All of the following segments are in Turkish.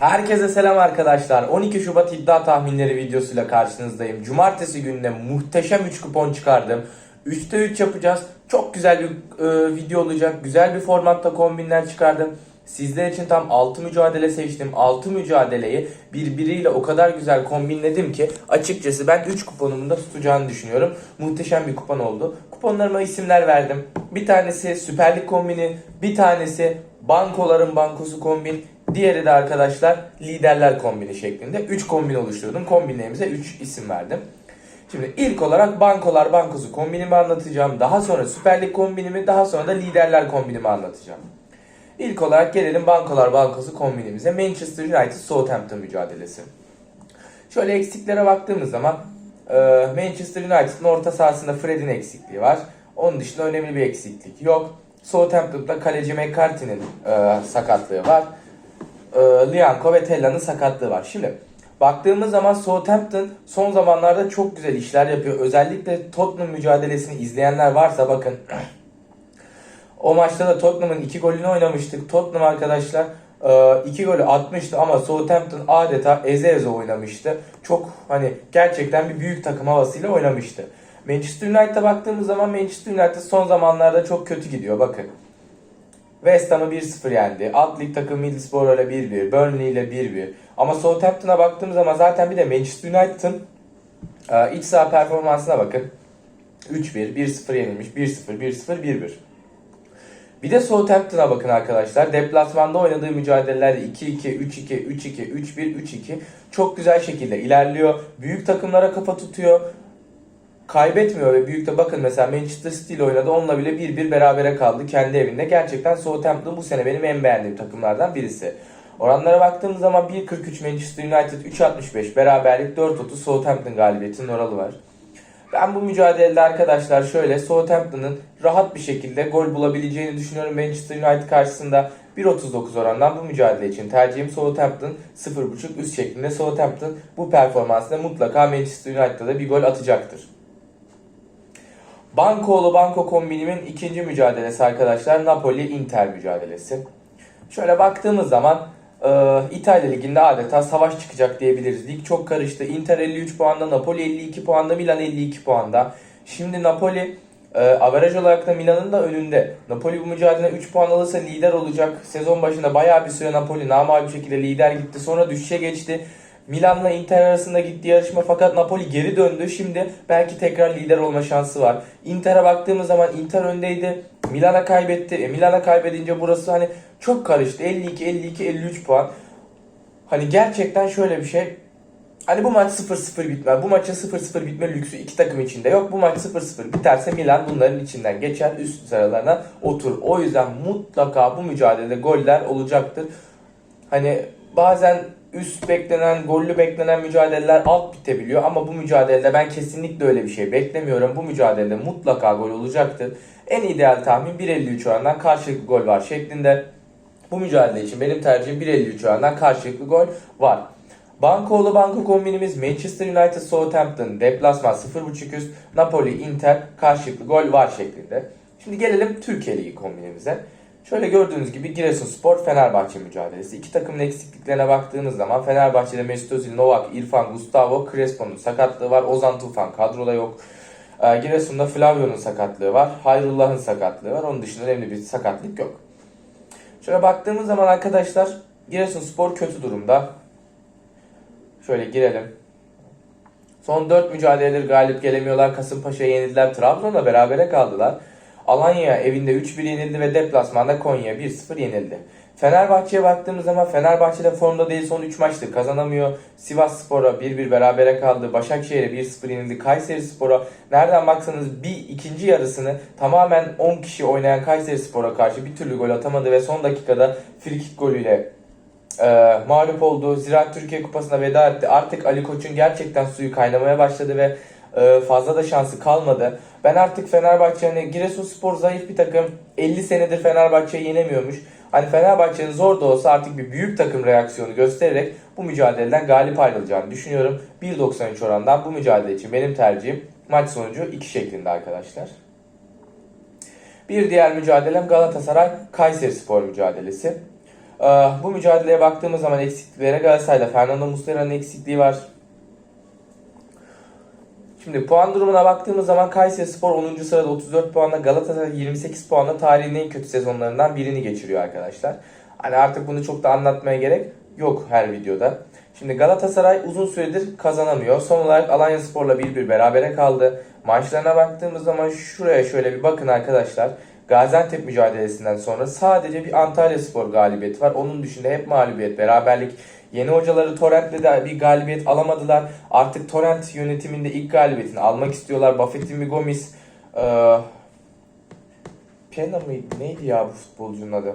Herkese selam arkadaşlar. 12 Şubat iddia tahminleri videosuyla karşınızdayım. Cumartesi gününe muhteşem 3 kupon çıkardım. 3'te 3 yapacağız. Çok güzel bir e, video olacak. Güzel bir formatta kombinler çıkardım. Sizler için tam 6 mücadele seçtim. 6 mücadeleyi birbiriyle o kadar güzel kombinledim ki açıkçası ben 3 kuponumun da tutacağını düşünüyorum. Muhteşem bir kupon oldu. Kuponlarıma isimler verdim. Bir tanesi Süper Lig kombini, bir tanesi Bankoların Bankosu kombin, diğeri de arkadaşlar Liderler kombini şeklinde 3 kombin oluşturdum. Kombinlerimize 3 isim verdim. Şimdi ilk olarak Bankolar Bankosu kombinimi anlatacağım. Daha sonra Süper Lig kombinimi, daha sonra da Liderler kombinimi anlatacağım. İlk olarak gelelim Bankolar Bankosu kombinimize. Manchester United Southampton mücadelesi. Şöyle eksiklere baktığımız zaman e, Manchester United'ın orta sahasında Fred'in eksikliği var. Onun dışında önemli bir eksiklik yok. Southampton'da kaleci McCarthy'nin e, sakatlığı var. E, Lianco ve Tella'nın sakatlığı var. Şimdi baktığımız zaman Southampton son zamanlarda çok güzel işler yapıyor. Özellikle Tottenham mücadelesini izleyenler varsa bakın o maçta da Tottenham'ın iki golünü oynamıştık. Tottenham arkadaşlar e, iki golü atmıştı ama Southampton adeta eze eze oynamıştı. Çok hani gerçekten bir büyük takım havasıyla oynamıştı. Manchester United'a baktığımız zaman Manchester United son zamanlarda çok kötü gidiyor bakın. West Ham'ı 1-0 yendi. Alt lig takımı Middlesbrough ile 1-1. Burnley ile 1-1. Ama Southampton'a baktığımız zaman zaten bir de Manchester United'ın e, iç saha performansına bakın. 3-1, 1-0 yenilmiş, 1-0, 1-0, 1-1. Bir de Southampton'a bakın arkadaşlar. Deplasmanda oynadığı mücadelelerde 2-2, 3-2, 3-2, 3-1, 3-2 çok güzel şekilde ilerliyor. Büyük takımlara kafa tutuyor. Kaybetmiyor ve büyük de bakın mesela Manchester City ile oynadı. Onunla bile 1-1 berabere kaldı kendi evinde. Gerçekten Southampton bu sene benim en beğendiğim takımlardan birisi. Oranlara baktığımız zaman 1.43 Manchester United 3.65 beraberlik 4.30 Southampton galibiyetinin oralı var. Ben bu mücadelede arkadaşlar şöyle Southampton'ın rahat bir şekilde gol bulabileceğini düşünüyorum. Manchester United karşısında 1.39 orandan bu mücadele için tercihim Southampton 0.5 üst şeklinde. Southampton bu performansla mutlaka Manchester United'da da bir gol atacaktır. Bankoğlu Banko kombinimin ikinci mücadelesi arkadaşlar Napoli-Inter mücadelesi. Şöyle baktığımız zaman e, İtalya Ligi'nde adeta savaş çıkacak diyebiliriz. Lig çok karıştı. Inter 53 puanda, Napoli 52 puanda, Milan 52 puanda. Şimdi Napoli e, averaj olarak da Milan'ın da önünde. Napoli bu mücadelede 3 puan alırsa lider olacak. Sezon başında bayağı bir süre Napoli normal bir şekilde lider gitti. Sonra düşüşe geçti. Milan'la Inter arasında gitti yarışma fakat Napoli geri döndü. Şimdi belki tekrar lider olma şansı var. Inter'e baktığımız zaman Inter öndeydi. Milan'a kaybetti. E, Milan'a kaybedince burası hani çok karıştı. 52, 52, 53 puan. Hani gerçekten şöyle bir şey. Hani bu maç 0-0 bitmez. Bu maçın 0-0 bitme lüksü iki takım içinde yok. Bu maç 0-0 biterse Milan bunların içinden geçer. Üst sıralarına otur. O yüzden mutlaka bu mücadelede goller olacaktır. Hani bazen üst beklenen, gollü beklenen mücadeleler alt bitebiliyor ama bu mücadelede ben kesinlikle öyle bir şey beklemiyorum. Bu mücadelede mutlaka gol olacaktır. En ideal tahmin 1.53 oranından karşılıklı gol var şeklinde. Bu mücadele için benim tercihim 1.53 oranından karşılıklı gol var. Bankoğlu banko kombinimiz Manchester United Southampton deplasman 0.5 üst Napoli Inter karşılıklı gol var şeklinde. Şimdi gelelim Türkiye Ligi kombinimize. Şöyle gördüğünüz gibi Giresunspor Fenerbahçe mücadelesi. İki takımın eksikliklerine baktığınız zaman Fenerbahçe'de Mesut Özil, Novak, İrfan, Gustavo, Crespo'nun sakatlığı var. Ozan Tufan kadroda yok. Ee, Giresun'da Flavio'nun sakatlığı var. Hayrullah'ın sakatlığı var. Onun dışında önemli bir sakatlık yok. Şöyle baktığımız zaman arkadaşlar Giresunspor kötü durumda. Şöyle girelim. Son 4 mücadeledir galip gelemiyorlar. Kasımpaşa'ya yenildiler. Trabzon'la berabere kaldılar. Alanya evinde 3-1 yenildi ve deplasmanda Konya 1-0 yenildi. Fenerbahçe'ye baktığımız zaman Fenerbahçe'de formda değil son 3 maçtır kazanamıyor. Sivas Spor'a 1-1 berabere kaldı. Başakşehir'e 1-0 yenildi. Kayseri Spor'a nereden baksanız bir ikinci yarısını tamamen 10 kişi oynayan Kayseri Spor'a karşı bir türlü gol atamadı ve son dakikada frikik golüyle e, mağlup oldu. Ziraat Türkiye Kupası'na veda etti. Artık Ali Koç'un gerçekten suyu kaynamaya başladı ve e, fazla da şansı kalmadı. Ben artık Fenerbahçe hani Giresunspor zayıf bir takım. 50 senedir Fenerbahçe'yi yenemiyormuş. Hani Fenerbahçe'nin zor da olsa artık bir büyük takım reaksiyonu göstererek bu mücadeleden galip ayrılacağını düşünüyorum. 1.93 orandan bu mücadele için benim tercihim maç sonucu 2 şeklinde arkadaşlar. Bir diğer mücadelem Galatasaray Kayseri Spor mücadelesi. Ee, bu mücadeleye baktığımız zaman eksikliklere Galatasaray'da Fernando Muslera'nın eksikliği var. Şimdi puan durumuna baktığımız zaman Kayseri Spor 10. sırada 34 puanla Galatasaray 28 puanla tarihin en kötü sezonlarından birini geçiriyor arkadaşlar. Hani artık bunu çok da anlatmaya gerek yok her videoda. Şimdi Galatasaray uzun süredir kazanamıyor. Son olarak Alanya Spor'la 1-1 berabere kaldı. Maçlarına baktığımız zaman şuraya şöyle bir bakın arkadaşlar. Gaziantep mücadelesinden sonra sadece bir Antalya Spor galibiyeti var. Onun dışında hep mağlubiyet, beraberlik. Yeni hocaları Torrent'le de bir galibiyet alamadılar. Artık Torrent yönetiminde ilk galibiyetini almak istiyorlar. Buffett'in bir Gomis. Ee, Pena mıydı? Neydi ya bu futbolcunun adı?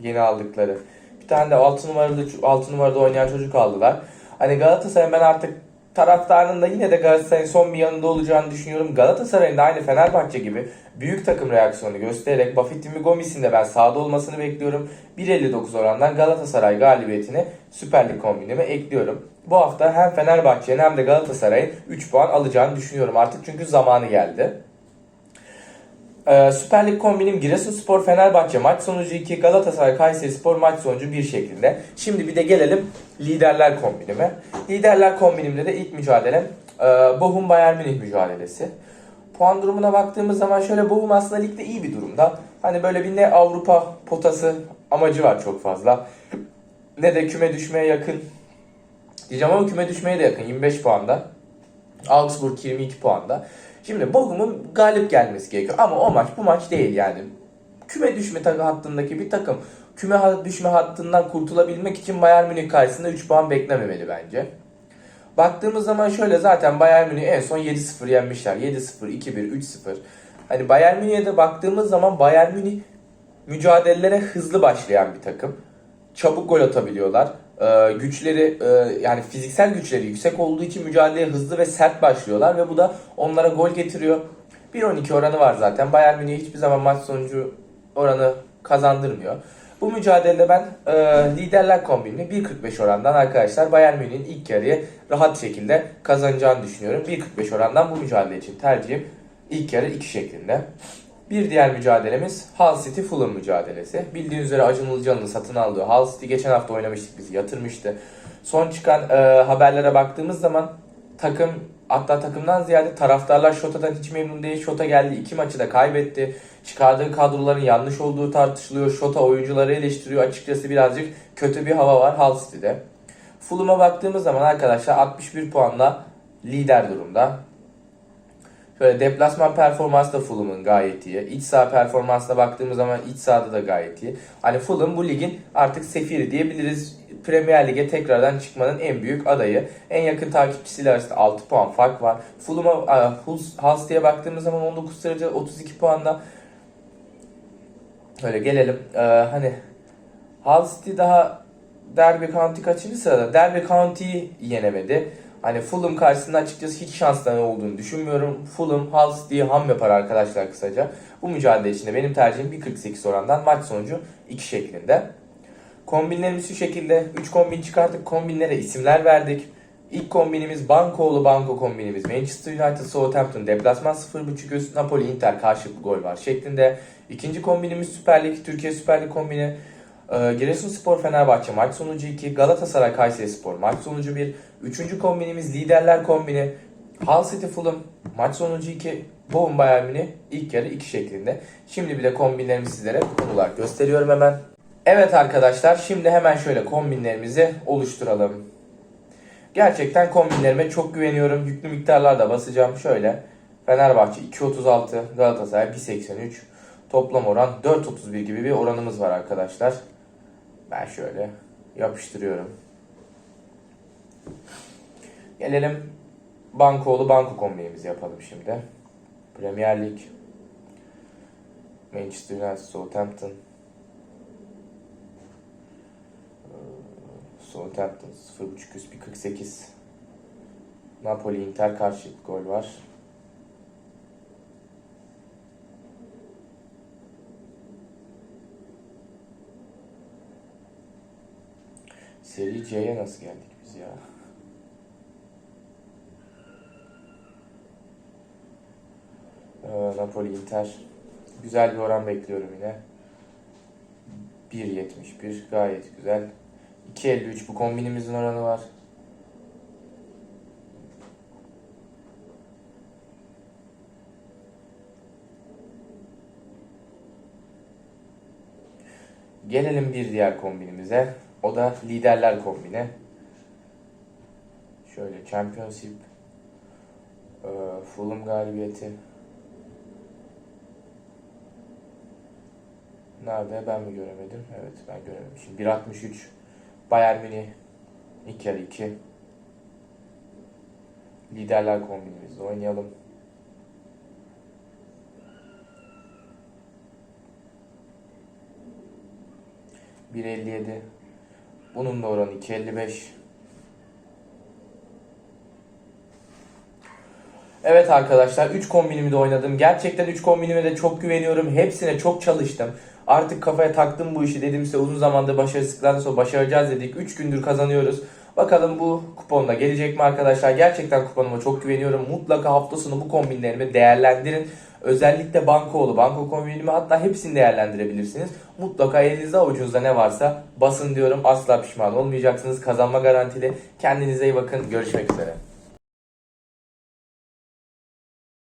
Yeni aldıkları. Bir tane de 6 numaralı 6 numarada oynayan çocuk aldılar. Hani Galatasaray'ın ben artık taraftarının da yine de Galatasaray'ın son bir yanında olacağını düşünüyorum. Galatasaray'ın da aynı Fenerbahçe gibi büyük takım reaksiyonu göstererek Buffett'in Gomis'in de ben sahada olmasını bekliyorum. 1.59 orandan Galatasaray galibiyetini Süper Lig kombinime ekliyorum. Bu hafta hem Fenerbahçe'nin hem de Galatasaray'ın 3 puan alacağını düşünüyorum artık çünkü zamanı geldi. Ee, Süper Lig kombinim Giresunspor Fenerbahçe maç sonucu 2, Galatasaray Kayseri Spor maç sonucu 1 şeklinde. Şimdi bir de gelelim liderler kombinime. Liderler kombinimde de ilk mücadelem e, Bochum Bayern Münih mücadelesi. Puan durumuna baktığımız zaman şöyle Bochum aslında ligde iyi bir durumda. Hani böyle bir ne Avrupa potası amacı var çok fazla. Ne de küme düşmeye yakın. Diyeceğim ama küme düşmeye de yakın 25 puanda. Augsburg 22 puanda. Şimdi Bochum'un galip gelmesi gerekiyor ama o maç bu maç değil yani. Küme düşme hattındaki bir takım küme düşme hattından kurtulabilmek için Bayern Münih karşısında 3 puan beklememeli bence. Baktığımız zaman şöyle zaten Bayern Münih en son 7-0 yenmişler. 7-0, 2-1, 3-0. Hani Bayern Münih'e de baktığımız zaman Bayern Münih mücadelelere hızlı başlayan bir takım. Çabuk gol atabiliyorlar. Ee, güçleri e, yani fiziksel güçleri yüksek olduğu için mücadeleye hızlı ve sert başlıyorlar ve bu da onlara gol getiriyor. 1.12 oranı var zaten. Bayern Münih hiçbir zaman maç sonucu oranı kazandırmıyor. Bu mücadelede ben e, liderler kombinini 1.45 orandan arkadaşlar Bayern Münih'in ilk yarıyı rahat şekilde kazanacağını düşünüyorum. 1.45 orandan bu mücadele için tercihim ilk yarı 2 şeklinde. Bir diğer mücadelemiz Hull City Fulham mücadelesi. Bildiğiniz üzere Acun Ilıcalı'nın satın aldığı Hull City geçen hafta oynamıştık bizi yatırmıştı. Son çıkan e, haberlere baktığımız zaman takım hatta takımdan ziyade taraftarlar Şota'dan hiç memnun değil. Şota geldi iki maçı da kaybetti. Çıkardığı kadroların yanlış olduğu tartışılıyor. Şota oyuncuları eleştiriyor. Açıkçası birazcık kötü bir hava var Hull City'de. Fulham'a baktığımız zaman arkadaşlar 61 puanla lider durumda. Şöyle deplasman performansı da Fulham'ın gayet iyi. İç saha performansına baktığımız zaman iç sahada da gayet iyi. Hani Fulham bu ligin artık sefiri diyebiliriz. Premier Lig'e tekrardan çıkmanın en büyük adayı. En yakın takipçisiyle arasında 6 puan fark var. Fulham'a, e, City'ye baktığımız zaman 19 sırada 32 puanla. Öyle gelelim. Ee, hani City daha Derby County kaçıncı sırada? Derby County'yi yenemedi. Hani Fulham karşısında açıkçası hiç şansları olduğunu düşünmüyorum. Fulham Hull City'yi ham yapar arkadaşlar kısaca. Bu mücadele içinde benim tercihim 1.48 orandan maç sonucu 2 şeklinde. Kombinlerimiz şu şekilde. 3 kombin çıkarttık. Kombinlere isimler verdik. İlk kombinimiz Bankoğlu Banko kombinimiz. Manchester United Southampton deplasman 0.5 üst Napoli Inter karşılıklı gol var şeklinde. İkinci kombinimiz Süper Lig Türkiye Süper Lig kombini. Ee, Giresunspor Fenerbahçe maç sonucu 2, Galatasaray Kayseri Spor maç sonucu 1. Üçüncü kombinimiz liderler kombini. Hull City Fulham maç sonucu 2, Bochum Bayern Münih ilk yarı 2 şeklinde. Şimdi bir de kombinlerimi sizlere konular gösteriyorum hemen. Evet arkadaşlar şimdi hemen şöyle kombinlerimizi oluşturalım. Gerçekten kombinlerime çok güveniyorum. Yüklü miktarlarda basacağım. Şöyle Fenerbahçe 2.36, Galatasaray 1.83. Toplam oran 4.31 gibi bir oranımız var arkadaşlar. Ben şöyle yapıştırıyorum. Gelelim Bankoğlu Banko kombinimizi yapalım şimdi. Premier Lig. Manchester United Southampton. Ee, Southampton 0.5 üst 1.48. Napoli Inter karşılıklı gol var. Seri C'ye nasıl geldik biz ya? Ee, Napoli Inter. Güzel bir oran bekliyorum yine. 1.71 gayet güzel. 2.53 bu kombinimizin oranı var. Gelelim bir diğer kombinimize. O da liderler kombini. Şöyle Championship e, Fulham galibiyeti. Nerede? Ben mi göremedim? Evet ben görememişim. 1.63 Bayern Münih 2 kere 2 Liderler kombinimizde oynayalım. ...1.57 Bunun da oranı 2.55 Evet arkadaşlar 3 kombinimi de oynadım. Gerçekten 3 kombinime de çok güveniyorum. Hepsine çok çalıştım. Artık kafaya taktım bu işi dedim size uzun zamandır başarısızlıklardan sonra başaracağız dedik. 3 gündür kazanıyoruz. Bakalım bu kuponda gelecek mi arkadaşlar? Gerçekten kuponuma çok güveniyorum. Mutlaka hafta sonu bu kombinlerimi değerlendirin. Özellikle bankoğlu, banko kombinimi hatta hepsini değerlendirebilirsiniz. Mutlaka elinizde avucunuzda ne varsa basın diyorum. Asla pişman olmayacaksınız. Kazanma garantili. Kendinize iyi bakın. Görüşmek üzere.